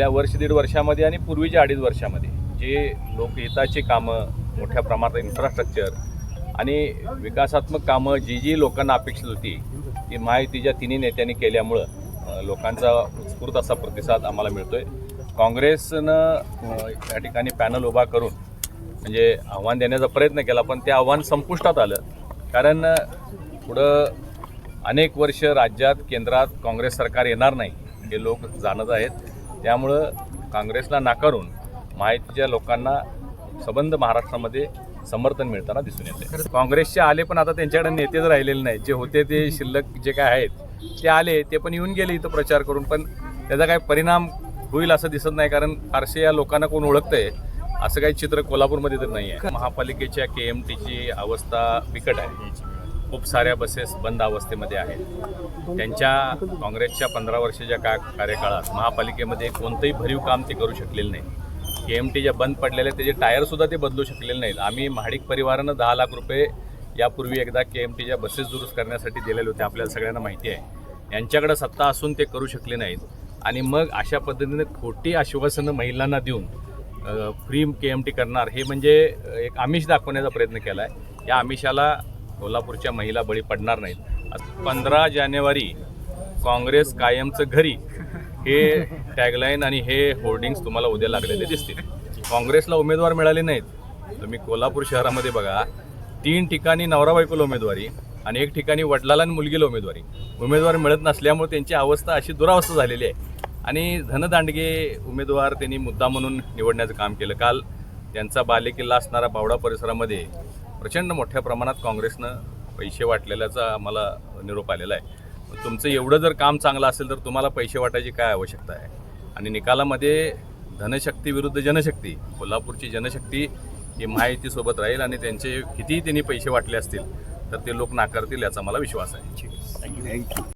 त्या वर्ष दीड वर्षामध्ये आणि पूर्वीच्या अडीच वर्षामध्ये जे लोकहिताची कामं मोठ्या प्रमाणात इन्फ्रास्ट्रक्चर आणि विकासात्मक कामं जी जी लोकांना अपेक्षित होती ती महायुतीच्या तिन्ही नेत्यांनी केल्यामुळं लोकांचा उत्स्फूर्त असा प्रतिसाद आम्हाला मिळतो आहे काँग्रेसनं या ठिकाणी पॅनल उभा करून म्हणजे आव्हान देण्याचा प्रयत्न केला पण ते आव्हान संपुष्टात आलं. कारण पुढं अनेक वर्ष राज्यात केंद्रात काँग्रेस सरकार येणार नाही हे लोक जाणत आहेत. त्यामुळं काँग्रेसला नाकारून माहितीच्या लोकांना संबंध महाराष्ट्रामध्ये समर्थन मिळताना दिसून येते. काँग्रेसचे आले पण आता त्यांच्याकडे नेतेच राहिलेले नाहीत. जे होते ते शिल्लक जे काय आहेत ते आले ते पण येऊन गेले इथं प्रचार करून पण त्याचा काय परिणाम होईल असं दिसत नाही कारण फारसे या लोकांना कोण ओळखतंय असं काही चित्र कोल्हापूरमध्ये तर नाही आहे महापालिकेच्या के एम टीची अवस्था बिकट आहे. खूप साऱ्या बसेस बंद अवस्थेमध्ये आहेत. त्यांच्या काँग्रेसच्या पंधरा वर्षाच्या का कार्यकाळात महापालिकेमध्ये कोणतंही भरीव काम ते करू शकलेलं नाही. के एम टी ज्या बंद पडलेल्या त्याचे टायरसुद्धा ते बदलू शकलेले नाहीत. आम्ही महाडिक परिवारानं दहा लाख रुपये यापूर्वी एकदा के एम टीच्या बसेस दुरुस्त करण्यासाठी दिलेले होते आपल्याला सगळ्यांना माहिती आहे. यांच्याकडे सत्ता असून ते करू शकले नाहीत. आणि मग अशा पद्धतीने खोटी आश्वासनं महिलांना देऊन फ्री के एम टी करणार हे म्हणजे एक आमिष दाखवण्याचा प्रयत्न केला आहे या आमिषाला कोल्हापूरच्या महिला बळी पडणार नाहीत. पंधरा जानेवारी काँग्रेस कायमचं घरी हे टॅगलाईन आणि हे होर्डिंग्स तुम्हाला उद्या लागलेले दिसतील. काँग्रेसला उमेदवार मिळाले नाहीत. तुम्ही कोल्हापूर शहरामध्ये बघा तीन ठिकाणी नवरा बायकोला उमेदवारी आणि एक ठिकाणी वडिलाला आणि मुलगीला उमेदवारी. उमेदवार मिळत नसल्यामुळे त्यांची अवस्था अशी दुरावस्था झालेली आहे. आणि धनदांडगे उमेदवार त्यांनी मुद्दा म्हणून निवडण्याचं काम केलं. काल त्यांचा बालेकिल्ला असणारा बावडा परिसरामध्ये प्रचंड मोठ्या प्रमाणात काँग्रेसनं पैसे वाटलेल्याचा आम्हाला निरोप आलेला आहे. तुमचं एवढं जर काम चांगलं असेल तर तुम्हाला पैसे वाटायची काय आवश्यकता आहे? आणि निकालामध्ये धनशक्ती विरुद्ध जनशक्ती कोल्हापूरची जनशक्ती ही माहितीसोबत राहील आणि त्यांचे कितीही त्यांनी पैसे वाटले असतील तर ते लोक नाकारतील याचा मला विश्वास आहे. थँक्यू